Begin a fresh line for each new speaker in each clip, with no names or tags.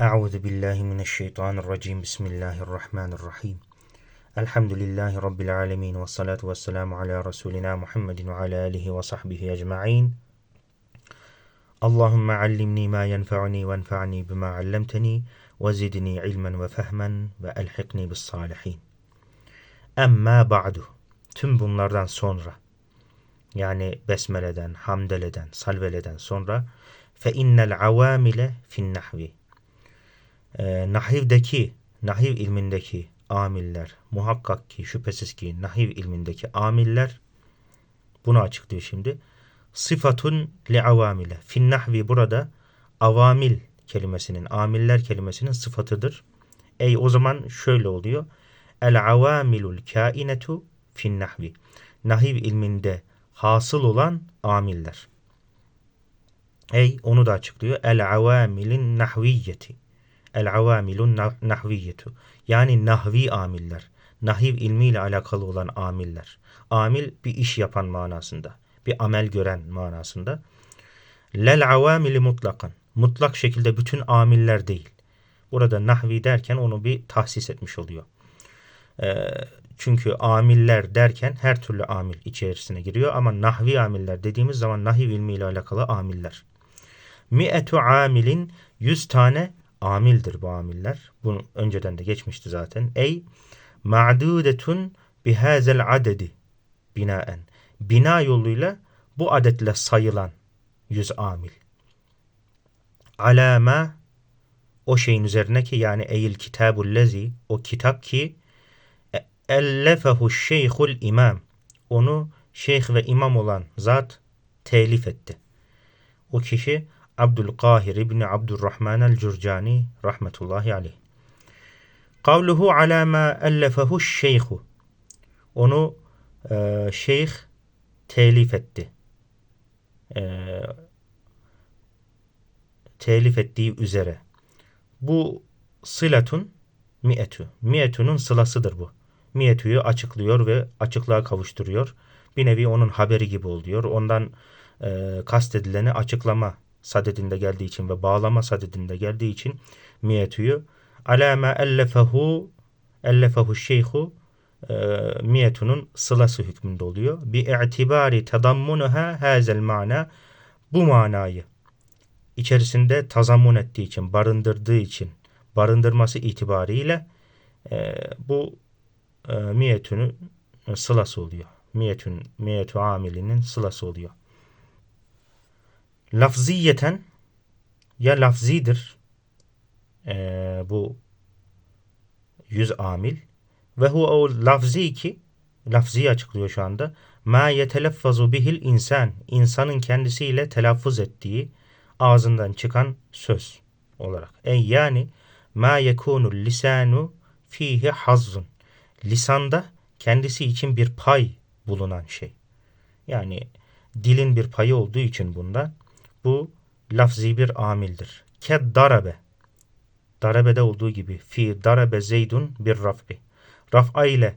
أعوذ بالله من الشيطان الرجيم. بسم الله الرحمن الرحيم. الحمد لله رب العالمين والصلاة والسلام على رسولنا محمد وعلى آله وصحبه أجمعين. اللهم علمني ما ينفعني وانفعني بما علمتني وزدني علما وفهما وألحقني بالصالحين. أما بعد tüm bunlardan sonra yani besmeleden, hamdeleden, salveleden sonra fe innel avamile fin nahvi e, nahivdeki, nahiv ilmindeki amiller, muhakkak ki şüphesiz ki nahiv ilmindeki amiller bunu açıklıyor şimdi. Sıfatun li avamile. Fin nahvi burada avamil kelimesinin, amiller kelimesinin sıfatıdır. Ey o zaman şöyle oluyor. El avamilul kainetu fin nahvi. Nahiv ilminde hasıl olan amiller. Ey onu da açıklıyor. El avamilin nahviyeti. El avamilun nahviyetu. Yani nahvi amiller. Nahiv ilmiyle alakalı olan amiller. Amil bir iş yapan manasında. Bir amel gören manasında. Lel avamili mutlakan. Mutlak şekilde bütün amiller değil. Burada nahvi derken onu bir tahsis etmiş oluyor. Ee, çünkü amiller derken her türlü amil içerisine giriyor ama nahvi amiller dediğimiz zaman nahiv ilmiyle alakalı amiller. Mi'etu amilin 100 tane amildir bu amiller. Bunu önceden de geçmişti zaten. Ey ma'dudetun bihazel adedi binaen. Bina yoluyla bu adetle sayılan yüz amil. Alama o şeyin üzerine ki yani eyil kitabul lezi o kitap ki e, ellefehu şeyhul imam onu şeyh ve imam olan zat telif etti. O kişi Abdülkahir İbni Abdurrahman el-Cürcani rahmetullahi aleyh. Kavluhu ala ma ellefehu şeyhu. Onu e, şeyh telif etti. E, telif ettiği üzere. Bu sılatun mi'etü. Mi'etünün sılasıdır bu. Mi'etüyü açıklıyor ve açıklığa kavuşturuyor. Bir nevi onun haberi gibi oluyor. Ondan e, kastedileni açıklama sadedinde geldiği için ve bağlama sadedinde geldiği için miyetüyü alama ellefehu ellefehu şeyhu e, miyetunun sılası hükmünde oluyor. Bi i'tibari tadammunuha hazel mana bu manayı içerisinde tazammun ettiği için, barındırdığı için, barındırması itibariyle e, bu e, miyetünün sılası oluyor. Miyetün, miyetu amilinin sılası oluyor. Lafziyeten ya lafzidir ee, bu yüz amil ve hu o lafzi ki lafzi açıklıyor şu anda ma yeteleffazu bihil insan insanın kendisiyle telaffuz ettiği ağzından çıkan söz olarak. Ey yani ma yekunu lisanu fihi hazzun lisanda kendisi için bir pay bulunan şey. Yani dilin bir payı olduğu için bunda bu lafzi bir amildir. Ke darabe. Darabe'de olduğu gibi fi darabe zeydun bir raf'i. Raf'a ile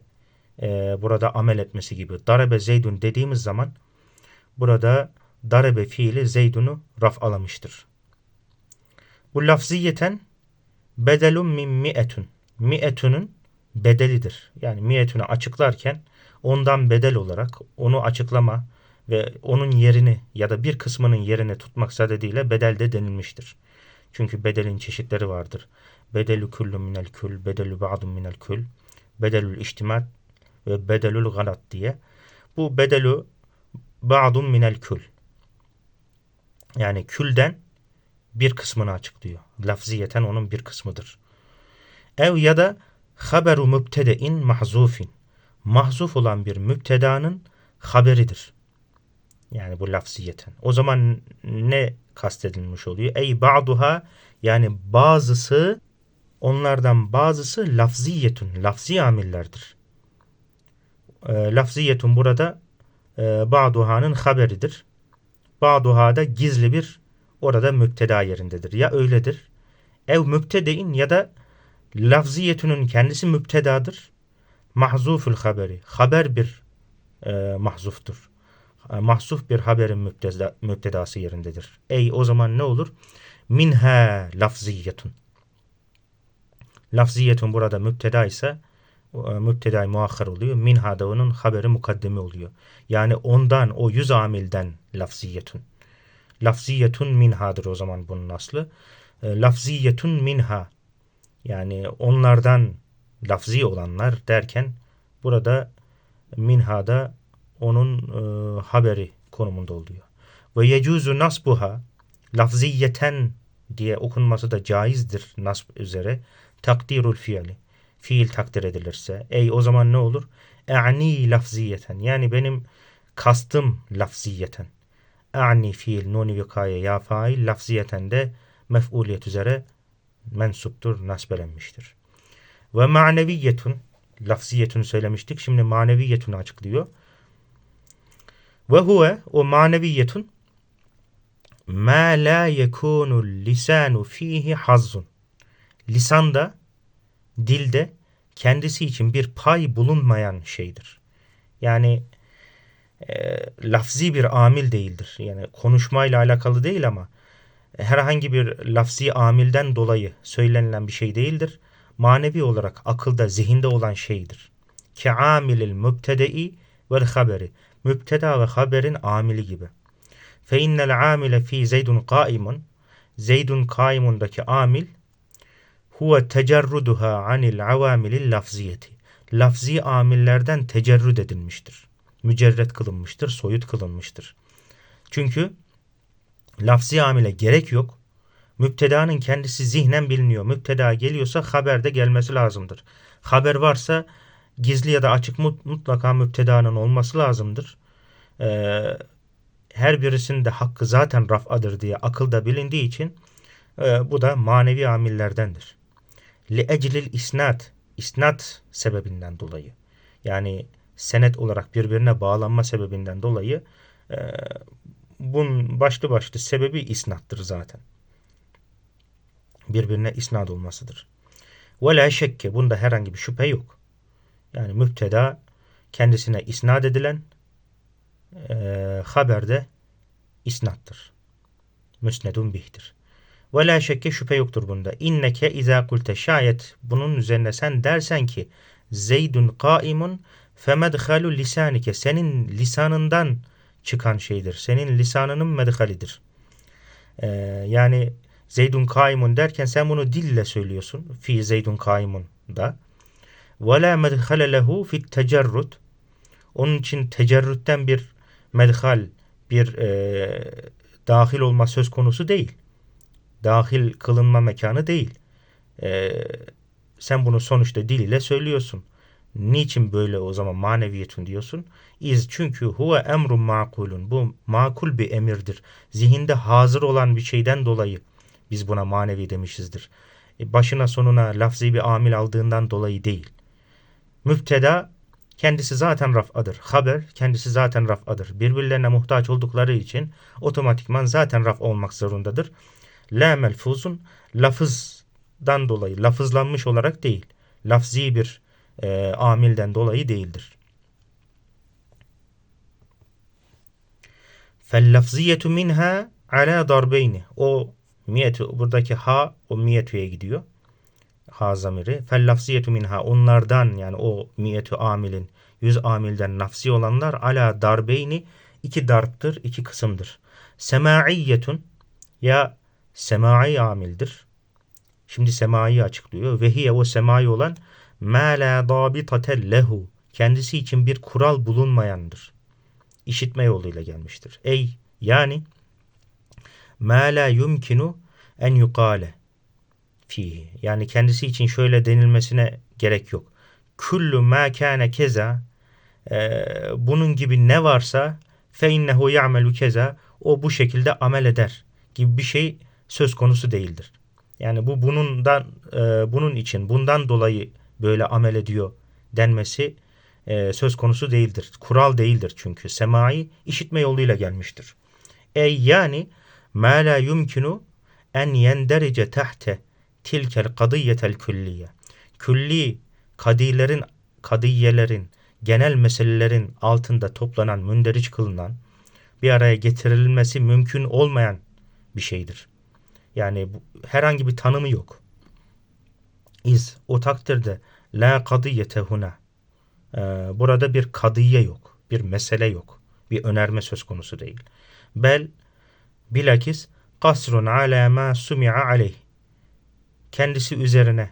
e, burada amel etmesi gibi. Darabe zeydun dediğimiz zaman burada darabe fiili zeydunu raf alamıştır. Bu lafziyeten bedelun min mi'etun. Mi'etunun bedelidir. Yani mi'etunu açıklarken ondan bedel olarak onu açıklama, ve onun yerini ya da bir kısmının yerini tutmak sadediyle bedel de denilmiştir. Çünkü bedelin çeşitleri vardır. Bedelü küllü minel kül, bedelü ba'dun minel kül, bedelül içtimat ve bedelül galat diye. Bu bedelü ba'dun minel kül. Yani külden bir kısmını açıklıyor. Lafziyeten onun bir kısmıdır. Ev ya da haberu mübtedein mahzufin. Mahzuf olan bir mübtedanın haberidir. Yani bu lafziyeten. O zaman ne kastedilmiş oluyor? Ey ba'duha yani bazısı onlardan bazısı lafziyetun. Lafzi amillerdir. E, lafziyetun burada e, ba'duhanın haberidir. Ba'duha da gizli bir orada müpteda yerindedir. Ya öyledir. Ev müptedein ya da lafziyetunun kendisi müptedadır. Mahzuful haberi. Haber bir e, mahzuftur. E, mahsuf bir haberin müpteda, müptedası yerindedir. Ey o zaman ne olur? Minha lafziyetun. Lafziyetun burada müpteda ise e, müpteda muakhar oluyor. Minha da onun haberi mukaddemi oluyor. Yani ondan o yüz amilden lafziyetun. Lafziyetun minhadır o zaman bunun aslı. E, lafziyetun minha. Yani onlardan lafzi olanlar derken burada minhada onun e, haberi konumunda oluyor. Ve yecuzu nasbuha lafziyeten diye okunması da caizdir nasb üzere. Takdirul fiili. Fiil takdir edilirse. Ey o zaman ne olur? E'ni lafziyeten. Yani benim kastım lafziyeten. E'ni fiil nuni vikaye ya fail lafziyeten de mef'uliyet üzere mensuptur, nasbelenmiştir. Ve maneviyetun lafziyetunu söylemiştik. Şimdi maneviyetunu açıklıyor. Ve huve o maneviyetun ma la yekunu lisanu fihi hazzun. Lisanda, dilde kendisi için bir pay bulunmayan şeydir. Yani e, lafzi bir amil değildir. Yani konuşmayla alakalı değil ama herhangi bir lafzi amilden dolayı söylenilen bir şey değildir. Manevi olarak akılda, zihinde olan şeydir. Ki amilil mübtedei vel haberi. Mübteda ve haberin amili gibi. Fe innel amile fi zeydun kaimun. Zeydun kaimundaki amil huve tecerruduha anil avamilil lafziyeti. Lafzi amillerden tecerrüd edilmiştir. Mücerret kılınmıştır, soyut kılınmıştır. Çünkü lafzi amile gerek yok. Müptedanın kendisi zihnen biliniyor. Müpteda geliyorsa haber de gelmesi lazımdır. Haber varsa gizli ya da açık mutlaka müptedanın olması lazımdır. Ee, her birisinin de hakkı zaten raf'adır diye akılda bilindiği için e, bu da manevi amillerdendir. Li eclil isnat, isnat sebebinden dolayı. Yani senet olarak birbirine bağlanma sebebinden dolayı e, bunun başlı başlı sebebi isnattır zaten. Birbirine isnat olmasıdır. Ve la şekke bunda herhangi bir şüphe yok. Yani müpteda kendisine isnat edilen e, haberde isnattır. Müsnedun bihtir. Ve la şekke şüphe yoktur bunda. İnneke izâ kulte şayet bunun üzerine sen dersen ki Zeydun kaimun femedhalu lisanike senin lisanından çıkan şeydir. Senin lisanının medhalidir. Ee, yani Zeydun kaimun derken sen bunu dille söylüyorsun. Fi Zeydun kaimun da. Ve la medhale lehu fit tecerrud. Onun için tecerrütten bir medhal, bir e, dahil olma söz konusu değil. Dahil kılınma mekanı değil. E, sen bunu sonuçta dil ile söylüyorsun. Niçin böyle o zaman maneviyetun diyorsun? İz çünkü huve emrun makulun. Bu makul bir emirdir. Zihinde hazır olan bir şeyden dolayı biz buna manevi demişizdir. E başına sonuna lafzi bir amil aldığından dolayı değil. Müpteda kendisi zaten raf'adır. Haber kendisi zaten raf'adır. Birbirlerine muhtaç oldukları için otomatikman zaten raf olmak zorundadır. La melfuzun lafızdan dolayı, lafızlanmış olarak değil. Lafzi bir e, amilden dolayı değildir. Fellafziyetu minha ala darbeyni. O miyetu buradaki ha o miyetüye gidiyor. Ha zamiri. Fellafziyetu minha onlardan yani o miyetu amilin yüz amilden nafsi olanlar ala darbeyni iki darptır, iki kısımdır. Semaiyetun ya semai amildir. Şimdi semai açıklıyor. Ve hiye o semai olan ma la dabitate lehu kendisi için bir kural bulunmayandır. İşitme yoluyla gelmiştir. Ey yani ma la yumkinu en yukale fihi. Yani kendisi için şöyle denilmesine gerek yok. Kullu ma kana keza e, bunun gibi ne varsa fe innehu ya'melu keza o bu şekilde amel eder gibi bir şey söz konusu değildir. Yani bu bunundan e, bunun için bundan dolayı böyle amel ediyor denmesi e, söz konusu değildir. Kural değildir çünkü. Semai işitme yoluyla gelmiştir. Ey yani ma la yumkinu en yenderice tahte tilkel kadiyetel külliye. Külli kadilerin, kadiyelerin, genel meselelerin altında toplanan, münderiç kılınan, bir araya getirilmesi mümkün olmayan bir şeydir. Yani bu, herhangi bir tanımı yok. İz o takdirde la kadiyete huna. Ee, burada bir kadiye yok. Bir mesele yok. Bir önerme söz konusu değil. Bel bilakis kasrun ala ma sumi'a aleyh. Kendisi üzerine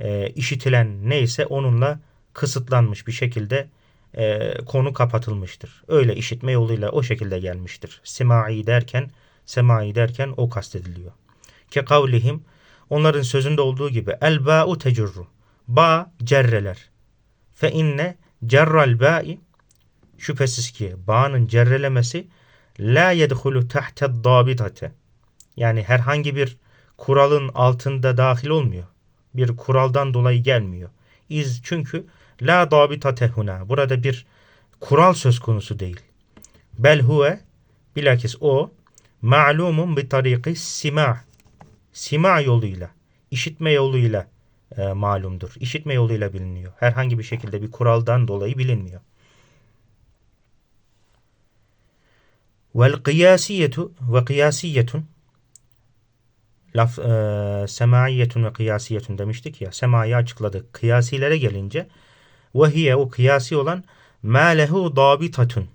e, işitilen neyse onunla kısıtlanmış bir şekilde e, konu kapatılmıştır. Öyle işitme yoluyla o şekilde gelmiştir. Semai derken semai derken o kastediliyor. Ke kavlihim onların sözünde olduğu gibi el ba'u tecurru. Ba cerreler. Fe inne cerral ba'i şüphesiz ki bağın cerrelemesi la yedhulu tahte dabitate. Yani herhangi bir kuralın altında dahil olmuyor. Bir kuraldan dolayı gelmiyor. İz çünkü la dabitate huna. Burada bir kural söz konusu değil. Bel huve bilakis o ma'lumun bi tariki sima. Sima yoluyla, işitme yoluyla e, malumdur. İşitme yoluyla biliniyor. Herhangi bir şekilde bir kuraldan dolayı bilinmiyor. Vel kıyasiyetu ve kıyasiyetun laf e, semaiyetun ve kıyasiyetun demiştik ya. Semayı açıkladık. Kıyasilere gelince ve o kıyasi olan ma lehu dabitatun.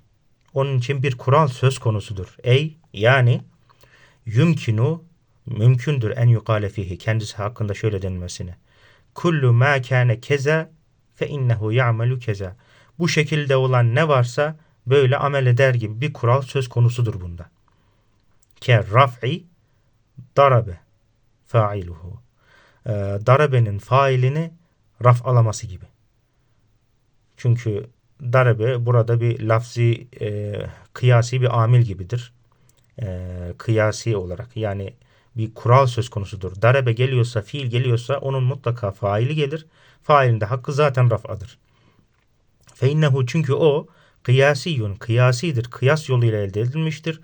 Onun için bir kural söz konusudur. Ey yani yumkinu mümkündür en yukale fihi kendisi hakkında şöyle denilmesine. Kullu ma kâne keza fe innehu ya'melu keza. Bu şekilde olan ne varsa böyle amel eder gibi bir kural söz konusudur bunda. Ke raf'i darabe failuhu. E, darabenin failini raf alaması gibi. Çünkü darabe burada bir lafzi e, kıyasi bir amil gibidir. E, kıyasi olarak yani bir kural söz konusudur. Darebe geliyorsa, fiil geliyorsa onun mutlaka faili gelir. Failinde hakkı zaten raf'adır. Fe innehu çünkü o kıyasiyun, kıyasidir. Kıyas yoluyla elde edilmiştir.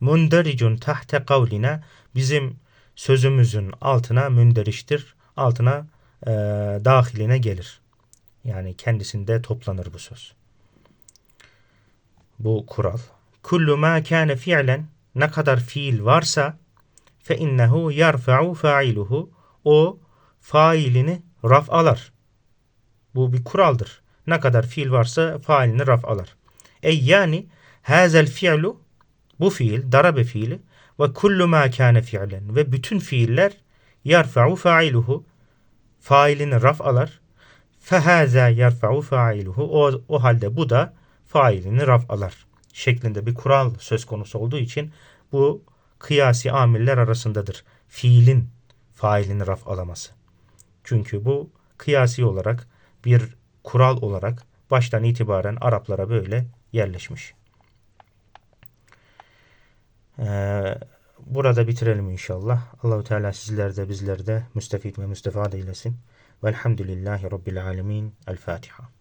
Mundericun tahte kavline bizim sözümüzün altına münderiştir. Altına e, dahiline gelir. Yani kendisinde toplanır bu söz. Bu kural. Kullu ma kâne fi'len ne kadar fiil varsa fe innehu yerfa'u fa'iluhu o failini raf alar. Bu bir kuraldır. Ne kadar fiil varsa failini raf alar. Ey yani hazel fi'lu bu fiil darabe fiili ve kullu ma kâne fi'len ve bütün fiiller yerfa'u fa'iluhu failini raf alar. Fehaza yerfa'u fa'iluhu o, o halde bu da failini raf alar şeklinde bir kural söz konusu olduğu için bu kıyasi amiller arasındadır. Fiilin failini raf alaması. Çünkü bu kıyasi olarak bir kural olarak baştan itibaren Araplara böyle yerleşmiş. Ee, burada bitirelim inşallah. Allahu Teala sizler de bizler de müstefit ve müstefad eylesin. Velhamdülillahi Rabbil alemin. El Fatiha.